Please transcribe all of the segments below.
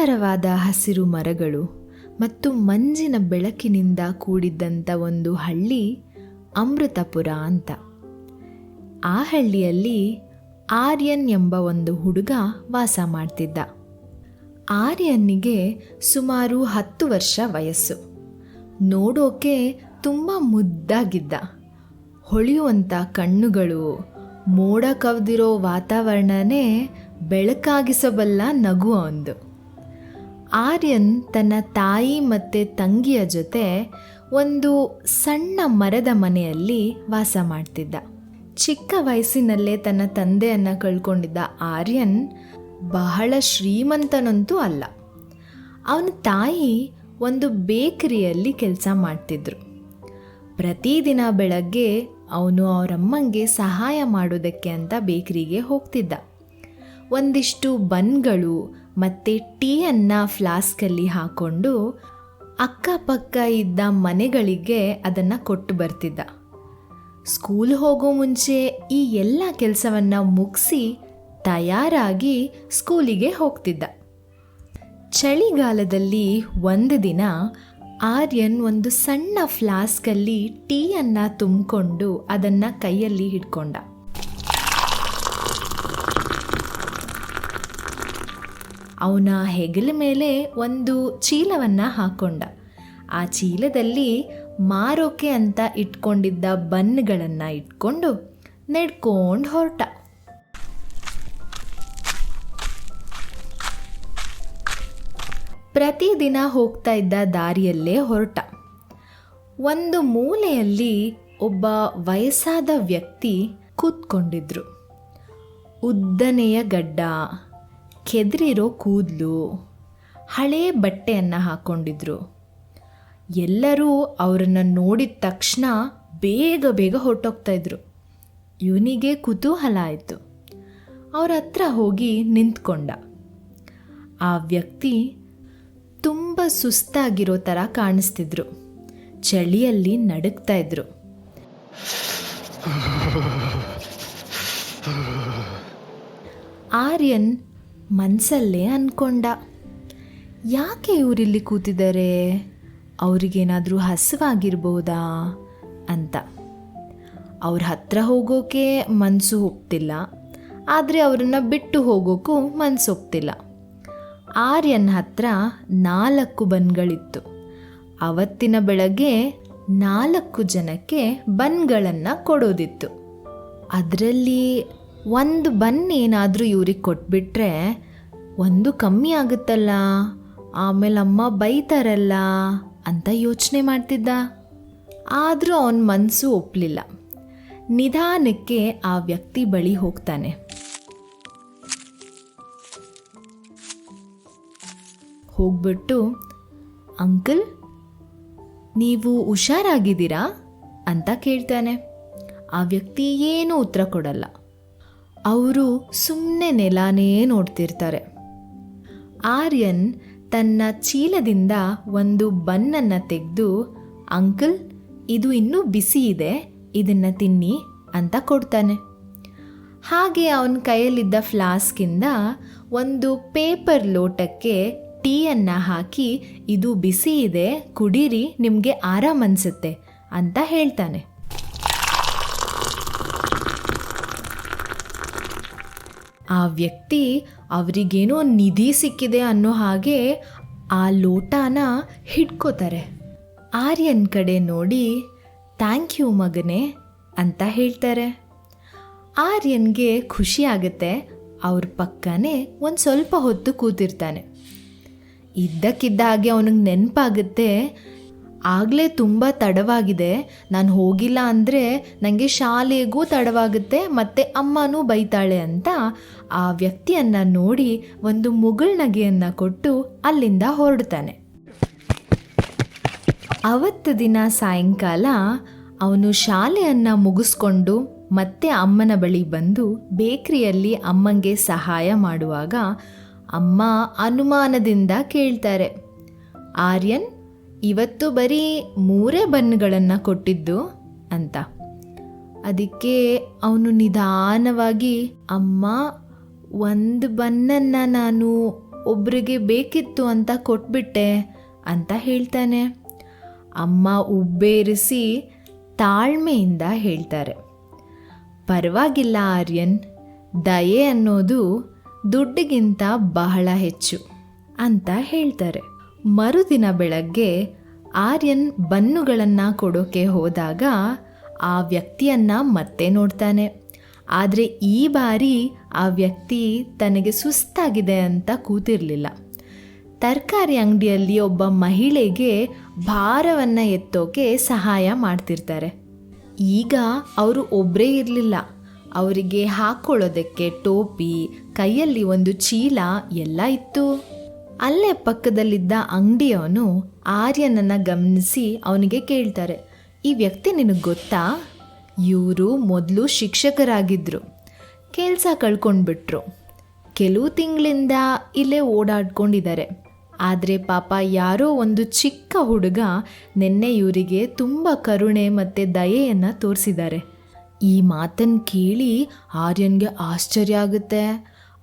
ಎತ್ತರವಾದ ಹಸಿರು ಮರಗಳು ಮತ್ತು ಮಂಜಿನ ಬೆಳಕಿನಿಂದ ಕೂಡಿದ್ದಂಥ ಒಂದು ಹಳ್ಳಿ ಅಮೃತಪುರ ಅಂತ. ಆ ಹಳ್ಳಿಯಲ್ಲಿ ಆರ್ಯನ್ ಎಂಬ ಒಂದು ಹುಡುಗ ವಾಸ ಮಾಡ್ತಿದ್ದ. ಆರ್ಯನ್ನಿಗೆ ಸುಮಾರು ಹತ್ತು ವರ್ಷ ವಯಸ್ಸು. ನೋಡೋಕೆ ತುಂಬ ಮುದ್ದಾಗಿದ್ದ. ಹೊಳೆಯುವಂಥ ಕಣ್ಣುಗಳು, ಮೋಡ ಕವಿದಿರೋ ವಾತಾವರಣನೇ ಬೆಳಕಾಗಿಸಬಲ್ಲ ನಗು ಒಂದು. ಆರ್ಯನ್ ತನ್ನ ತಾಯಿ ಮತ್ತು ತಂಗಿಯ ಜೊತೆ ಒಂದು ಸಣ್ಣ ಮರದ ಮನೆಯಲ್ಲಿ ವಾಸ ಮಾಡ್ತಿದ್ದ. ಚಿಕ್ಕ ವಯಸ್ಸಿನಲ್ಲೇ ತನ್ನ ತಂದೆಯನ್ನು ಕಳ್ಕೊಂಡಿದ್ದ ಆರ್ಯನ್ ಬಹಳ ಶ್ರೀಮಂತನಂತೂ ಅಲ್ಲ. ಅವನ ತಾಯಿ ಒಂದು ಬೇಕರಿಯಲ್ಲಿ ಕೆಲಸ ಮಾಡ್ತಿದ್ರು. ಪ್ರತಿದಿನ ಬೆಳಗ್ಗೆ ಅವನು ಅವರಮ್ಮಂಗೆ ಸಹಾಯ ಮಾಡೋದಕ್ಕೆ ಅಂತ ಬೇಕರಿಗೆ ಹೋಗ್ತಿದ್ದ. ಒಂದಿಷ್ಟು ಬನ್ಗಳು ಮತ್ತು ಟೀಯನ್ನು ಫ್ಲಾಸ್ಕಲ್ಲಿ ಹಾಕ್ಕೊಂಡು ಅಕ್ಕಪಕ್ಕ ಇದ್ದ ಮನೆಗಳಿಗೆ ಅದನ್ನು ಕೊಟ್ಟು ಬರ್ತಿದ್ದ. ಸ್ಕೂಲ್ ಹೋಗೋ ಮುಂಚೆ ಈ ಎಲ್ಲ ಕೆಲಸವನ್ನು ಮುಗಿಸಿ ತಯಾರಾಗಿ ಸ್ಕೂಲಿಗೆ ಹೋಗ್ತಿದ್ದ. ಚಳಿಗಾಲದಲ್ಲಿ ಒಂದು ದಿನ ಆರ್ಯನ್ ಒಂದು ಸಣ್ಣ ಫ್ಲಾಸ್ಕಲ್ಲಿ ಟೀಯನ್ನು ತುಂಬಿಕೊಂಡು ಅದನ್ನು ಕೈಯಲ್ಲಿ ಹಿಡ್ಕೊಂಡ. ಅವನ ಹೆಗಲ ಮೇಲೆ ಒಂದು ಚೀಲವನ್ನು ಹಾಕ್ಕೊಂಡ ಆ ಚೀಲದಲ್ಲಿ ಮಾರೋಕೆ ಅಂತ ಇಟ್ಕೊಂಡಿದ್ದ ಬನ್ಗಳನ್ನು ಇಟ್ಕೊಂಡು ನೆಡ್ಕೊಂಡು ಹೊರಟ. ಪ್ರತಿದಿನ ಹೋಗ್ತಾ ಇದ್ದ ದಾರಿಯಲ್ಲೇ ಹೊರಟ. ಒಂದು ಮೂಲೆಯಲ್ಲಿ ಒಬ್ಬ ವಯಸ್ಸಾದ ವ್ಯಕ್ತಿ ಕೂತ್ಕೊಂಡಿದ್ರು. ಉದ್ದನೆಯ ಗಡ್ಡ ಕೆದರಿರೋ ಕೂದಲು, ಹಳೇ ಬಟ್ಟೆಯನ್ನು ಹಾಕ್ಕೊಂಡಿದ್ರು ಎಲ್ಲರೂ ಅವರನ್ನು ನೋಡಿದ ತಕ್ಷಣ ಬೇಗ ಬೇಗ ಹೊರಟೋಗ್ತಾಯಿದ್ರು ಇವನಿಗೆ ಕುತೂಹಲ ಆಯಿತು. ಅವ್ರ ಹತ್ರ ಹೋಗಿ ನಿಂತ್ಕೊಂಡ. ಆ ವ್ಯಕ್ತಿ ತುಂಬ ಸುಸ್ತಾಗಿರೋ ಥರ ಕಾಣಿಸ್ತಿದ್ರು. ಚಳಿಯಲ್ಲಿ ನಡುಗ್ತಾ ಇದ್ರು. ಆರ್ಯನ್ ಮನಸ್ಸಲ್ಲೇ ಅಂದ್ಕೊಂಡ ಯಾಕೆ ಇವರಿಲ್ಲಿ ಕೂತಿದ್ದಾರೆ? ಅವ್ರಿಗೇನಾದರೂ ಹಸಿವಾಗಿರ್ಬೋದಾ? ಅಂತ. ಅವ್ರ ಹತ್ರ ಹೋಗೋಕೆ ಮನಸ್ಸು ಹೋಗ್ತಿಲ್ಲ. ಆದರೆ ಅವರನ್ನು ಬಿಟ್ಟು ಹೋಗೋಕ್ಕೂ ಮನಸ್ಸು ಹೋಗ್ತಿಲ್ಲ. ಆರ್ಯನ್ ಹತ್ರ ನಾಲ್ಕು ಬನ್ಗಳಿತ್ತು. ಅವತ್ತಿನ ಬೆಳಗ್ಗೆ ನಾಲ್ಕು ಜನಕ್ಕೆ ಬನ್ಗಳನ್ನು ಕೊಡೋದಿತ್ತು. ಅದರಲ್ಲಿ ಒಂದು ಬನ್ ಏನಾದರೂ ಇವ್ರಿಗೆ ಕೊಟ್ಬಿಟ್ರೆ ಒಂದು ಕಮ್ಮಿ ಆಗುತ್ತಲ್ಲ? ಆಮೇಲೆ ಅಮ್ಮ ಬೈತಾರಲ್ಲ ಅಂತ ಯೋಚನೆ ಮಾಡ್ತಿದ್ದ. ಆದರೂ ಅವನ ಮನಸ್ಸು ಒಪ್ಪಲಿಲ್ಲ ನಿಧಾನಕ್ಕೆ ಆ ವ್ಯಕ್ತಿ ಬಳಿ ಹೋಗ್ತಾನೆ. ಹೋಗ್ಬಿಟ್ಟು, ಅಂಕಲ್, ನೀವು ಹುಷಾರಾಗಿದ್ದೀರಾ? ಅಂತ ಕೇಳ್ತಾನೆ. ಆ ವ್ಯಕ್ತಿ ಏನೂ ಉತ್ತರ ಕೊಡಲ್ಲ. ಅವರು ಸುಮ್ಮನೆ ನೆಲಾನೇ ನೋಡ್ತಿರ್ತಾರೆ. ಆರ್ಯನ್ ತನ್ನ ಚೀಲದಿಂದ ಒಂದು ಬನ್ನನ್ನು ತೆಗೆದು, ಅಂಕಲ್, ಇದು ಇನ್ನೂ ಬಿಸಿ ಇದೆ, ಇದನ್ನು ತಿನ್ನಿ ಅಂತ ಕೊಡ್ತಾನೆ. ಹಾಗೆ ಅವನ ಕೈಯಲ್ಲಿದ್ದ ಫ್ಲಾಸ್ಕಿಂದ ಒಂದು ಪೇಪರ್ ಲೋಟಕ್ಕೆ ಟೀಯನ್ನು ಹಾಕಿ, ಇದು ಬಿಸಿ ಇದೆ, ಕುಡೀರಿ, ನಿಮಗೆ ಆರಾಮ್ ಅನಿಸುತ್ತೆ ಅಂತ ಹೇಳ್ತಾನೆ. ಆ ವ್ಯಕ್ತಿ ಅವರಿಗೇನೋ ನಿಧಿ ಸಿಕ್ಕಿದೆ ಅನ್ನೋ ಹಾಗೆ ಆ ಲೋಟಾನ ಹಿಡ್ಕೋತಾರೆ. ಆರ್ಯನ್ ಕಡೆ ನೋಡಿ, ಥ್ಯಾಂಕ್ ಯು ಮಗನೇ ಅಂತ ಹೇಳ್ತಾರೆ. ಆರ್ಯನ್ಗೆ ಖುಷಿ ಆಗುತ್ತೆ, ಅವ್ರ ಪಕ್ಕನೇ ಒಂದು ಸ್ವಲ್ಪ ಹೊತ್ತು ಕೂತಿರ್ತಾನೆ. ಇದ್ದಕ್ಕಿದ್ದ ಹಾಗೆ ಅವನಿಗೆ ನೆನಪಾಗುತ್ತೆ ಆಗಲೇ ತುಂಬ ತಡವಾಗಿದೆ. ನಾನು ಹೋಗಿಲ್ಲ ಅಂದರೆ ನನಗೆ ಶಾಲೆಗೂ ತಡವಾಗುತ್ತೆ, ಮತ್ತು ಅಮ್ಮನೂ ಬೈತಾಳೆ ಅಂತ ಆ ವ್ಯಕ್ತಿಯನ್ನು ನೋಡಿ ಒಂದು ಮುಗುಳ್ನಗೆಯನ್ನು ಕೊಟ್ಟು ಅಲ್ಲಿಂದ ಹೊರಡ್ತಾನೆ. ಅವತ್ತು ದಿನ ಸಾಯಂಕಾಲ ಅವನು ಶಾಲೆಯನ್ನು ಮುಗಿಸ್ಕೊಂಡು ಮತ್ತೆ ಅಮ್ಮನ ಬಳಿ ಬಂದು ಬೇಕ್ರಿಯಲ್ಲಿ ಅಮ್ಮಂಗೆ ಸಹಾಯ ಮಾಡುವಾಗ ಅಮ್ಮ ಅನುಮಾನದಿಂದ ಕೇಳ್ತಾರೆ, ಆರ್ಯನ್ ಇವತ್ತು ಬರೀ ಮೂರೇ ಬನ್ಗಳನ್ನು ಕೊಟ್ಟಿದ್ದು ಅಂತ. ಅದಕ್ಕೆ ಅವನು ನಿಧಾನವಾಗಿ, ಅಮ್ಮ, ಒಂದು ಬನ್ನನ್ನು ನಾನು ಒಬ್ರಿಗೆ ಬೇಕಿತ್ತು ಅಂತ ಕೊಟ್ಬಿಟ್ಟೆ ಅಂತ ಹೇಳ್ತಾನೆ. ಅಮ್ಮ ಉಬ್ಬೇರಿಸಿ ತಾಳ್ಮೆಯಿಂದ ಹೇಳ್ತಾರೆ. ಪರವಾಗಿಲ್ಲ ಆರ್ಯನ್, ದಯೆ ಅನ್ನೋದು ದುಡ್ಡಿಗಿಂತ ಬಹಳ ಹೆಚ್ಚು ಅಂತ ಹೇಳ್ತಾರೆ. ಮರುದಿನ ಬೆಳಗ್ಗೆ ಆರ್ಯನ್ ಬನ್ನುಗಳನ್ನು ಕೊಡೋಕೆ ಹೋದಾಗ ಆ ವ್ಯಕ್ತಿಯನ್ನ ಮತ್ತೆ ನೋಡ್ತಾನೆ. ಆದರೆ ಈ ಬಾರಿ ಆ ವ್ಯಕ್ತಿ ತನಗೆ ಸುಸ್ತಾಗಿದೆ ಅಂತ ಕೂತಿರಲಿಲ್ಲ. ತರಕಾರಿ ಅಂಗಡಿಯಲ್ಲಿ ಒಬ್ಬ ಮಹಿಳೆಗೆ ಭಾರವನ್ನು ಎತ್ತೋಕೆ ಸಹಾಯ ಮಾಡ್ತಿರ್ತಾರೆ. ಈಗ ಅವರು ಒಬ್ಬರೇ ಇರಲಿಲ್ಲ. ಅವರಿಗೆ ಹಾಕ್ಕೊಳ್ಳೋದಕ್ಕೆ ಟೋಪಿ, ಕೈಯಲ್ಲಿ ಒಂದು ಚೀಲ ಎಲ್ಲ ಇತ್ತು. ಅಲ್ಲೇ ಪಕ್ಕದಲ್ಲಿದ್ದ ಅಂಗಡಿಯವನು ಆರ್ಯನನ್ನು ಗಮನಿಸಿ ಅವನಿಗೆ ಕೇಳ್ತಾರೆ, ಈ ವ್ಯಕ್ತಿ ನಿನಗೆ ಗೊತ್ತಾ? ಇವರು ಮೊದಲು ಶಿಕ್ಷಕರಾಗಿದ್ದರು ಕೆಲಸ ಕಳ್ಕೊಂಡ್ಬಿಟ್ರು. ಕೆಲವು ತಿಂಗಳಿಂದ ಇಲ್ಲೇ ಓಡಾಡ್ಕೊಂಡಿದ್ದಾರೆ. ಆದರೆ ಪಾಪ ಯಾರೋ ಒಂದು ಚಿಕ್ಕ ಹುಡುಗ ನಿನ್ನೆ ಇವರಿಗೆ ತುಂಬ ಕರುಣೆ ಮತ್ತು ದಯೆಯನ್ನು ತೋರಿಸಿದ್ದಾರೆ. ಈ ಮಾತನ್ನು ಕೇಳಿ ಆರ್ಯನ್ಗೆ ಆಶ್ಚರ್ಯ ಆಗುತ್ತೆ.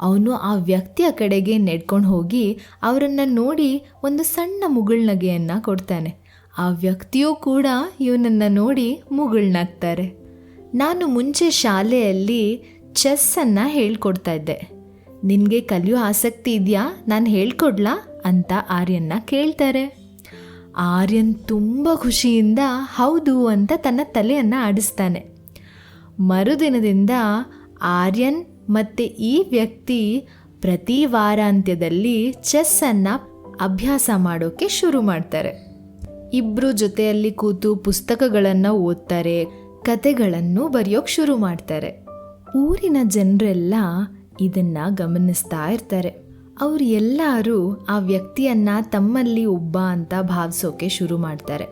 ಅವನು ಆ ವ್ಯಕ್ತಿಯ ಕಡೆಗೆ ನೆಡ್ಕೊಂಡು ಹೋಗಿ ಅವರನ್ನು ನೋಡಿ ಒಂದು ಸಣ್ಣ ಮುಗುಳ್ನಗೆಯನ್ನು ಕೊಡ್ತಾನೆ. ಆ ವ್ಯಕ್ತಿಯೂ ಕೂಡ ಇವನನ್ನು ನೋಡಿ ಮುಗುಳ್ನಾಗ್ತಾರೆ. ನಾನು ಮುಂಚೆ ಶಾಲೆಯಲ್ಲಿ ಚೆಸ್ಸನ್ನು ಹೇಳ್ಕೊಡ್ತಾ ಇದ್ದೆ. ನಿನಗೆ ಕಲಿಯೋ ಆಸಕ್ತಿ ಇದೆಯಾ? ನಾನು ಹೇಳ್ಕೊಡ್ಲಾ? ಅಂತ ಆರ್ಯನ್ನ ಕೇಳ್ತಾರೆ. ಆರ್ಯನ್ ತುಂಬ ಖುಷಿಯಿಂದ ಹೌದು ಅಂತ ತನ್ನ ತಲೆಯನ್ನು ಆಡಿಸ್ತಾನೆ. ಮರುದಿನದಿಂದ ಆರ್ಯನ್ ಮತ್ತು ಈ ವ್ಯಕ್ತಿ ಪ್ರತಿ ವಾರಾಂತ್ಯದಲ್ಲಿ ಚೆಸ್ಸನ್ನು ಅಭ್ಯಾಸ ಮಾಡೋಕ್ಕೆ ಶುರು ಮಾಡ್ತಾರೆ. ಇಬ್ಬರು ಜೊತೆಯಲ್ಲಿ ಕೂತು ಪುಸ್ತಕಗಳನ್ನು ಓದ್ತಾರೆ, ಕತೆಗಳನ್ನು ಬರೆಯೋಕೆ ಶುರು ಮಾಡ್ತಾರೆ. ಊರಿನ ಜನರೆಲ್ಲ ಇದನ್ನ ಗಮನಿಸ್ತಾ ಇರ್ತಾರೆ. ಅವ್ರು ಎಲ್ಲರೂ ಆ ವ್ಯಕ್ತಿಯನ್ನ ತಮ್ಮಲ್ಲಿ ಒಬ್ಬ ಅಂತ ಭಾವಿಸೋಕೆ ಶುರು ಮಾಡ್ತಾರೆ.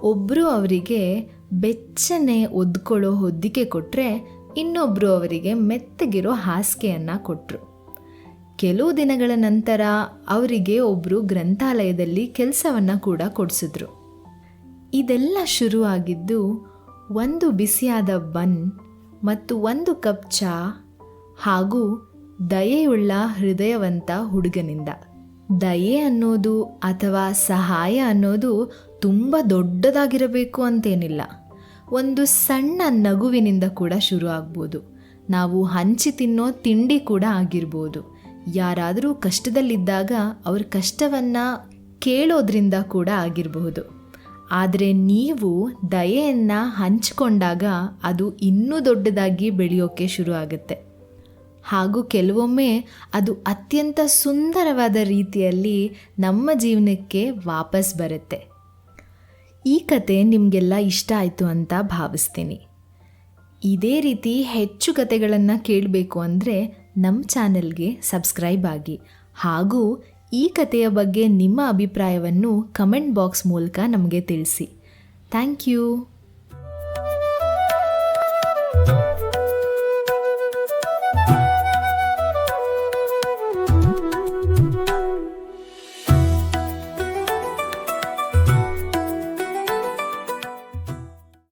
ಒಬ್ಬರು ಅವರಿಗೆ ಬೆಚ್ಚನೆ ಒದ್ಕೊಳ್ಳೋ ಹೊದ್ದಿಕೆ ಕೊಟ್ಟರೆ ಇನ್ನೊಬ್ಬರು ಅವರಿಗೆ ಮೆತ್ತಗಿರೋ ಹಾಸಿಗೆಯನ್ನು ಕೊಟ್ಟರು ಕೆಲವು ದಿನಗಳ ನಂತರ ಅವರಿಗೆ ಒಬ್ಬರು ಗ್ರಂಥಾಲಯದಲ್ಲಿ ಕೆಲಸವನ್ನು ಕೂಡ ಕೊಡಿಸಿದ್ರು. ಇದೆಲ್ಲ ಶುರುವಾಗಿದ್ದು ಒಂದು ಬಿಸಿಯಾದ ಬನ್ ಮತ್ತು ಒಂದು ಕಪ್ ಚಹಾ ಹಾಗೂ ದಯೆಯುಳ್ಳ ಹೃದಯವಂತ ಹುಡುಗನಿಂದ. ದಯೆ ಅನ್ನೋದು ಅಥವಾ ಸಹಾಯ ಅನ್ನೋದು ತುಂಬ ದೊಡ್ಡದಾಗಿರಬೇಕು ಅಂತೇನಿಲ್ಲ. ಒಂದು ಸಣ್ಣ ನಗುವಿನಿಂದ ಕೂಡ ಶುರು ಆಗ್ಬೋದು. ನಾವು ಹಂಚಿ ತಿನ್ನೋ ತಿಂಡಿ ಕೂಡ ಆಗಿರ್ಬೋದು. ಯಾರಾದರೂ ಕಷ್ಟದಲ್ಲಿದ್ದಾಗ ಅವ್ರ ಕಷ್ಟವನ್ನು ಕೇಳೋದ್ರಿಂದ ಕೂಡ ಆಗಿರಬಹುದು ಆದರೆ ನೀವು ದಯೆಯನ್ನು ಹಂಚಿಕೊಂಡಾಗ ಅದು ಇನ್ನೂ ದೊಡ್ಡದಾಗಿ ಬೆಳೆಯೋಕ್ಕೆ ಶುರು ಆಗುತ್ತೆ. ಹಾಗೂ ಕೆಲವೊಮ್ಮೆ ಅದು ಅತ್ಯಂತ ಸುಂದರವಾದ ರೀತಿಯಲ್ಲಿ ನಮ್ಮ ಜೀವನಕ್ಕೆ ವಾಪಸ್ ಬರುತ್ತೆ. ಈ ಕತೆ ನಿಮಗೆಲ್ಲ ಇಷ್ಟ ಆಯಿತು ಅಂತ ಭಾವಿಸ್ತೀನಿ. ಇದೇ ರೀತಿ ಹೆಚ್ಚು ಕತೆಗಳನ್ನು ಕೇಳಬೇಕು ಅಂದರೆ ನಮ್ಮ ಚಾನೆಲ್ಗೆ ಸಬ್ಸ್ಕ್ರೈಬ್ ಆಗಿ. ಹಾಗೂ ಈ ಕಥೆಯ ಬಗ್ಗೆ ನಿಮ್ಮ ಅಭಿಪ್ರಾಯವನ್ನು ಕಮೆಂಟ್ ಬಾಕ್ಸ್ ಮೂಲಕ ನಮಗೆ ತಿಳಿಸಿ. Thank you.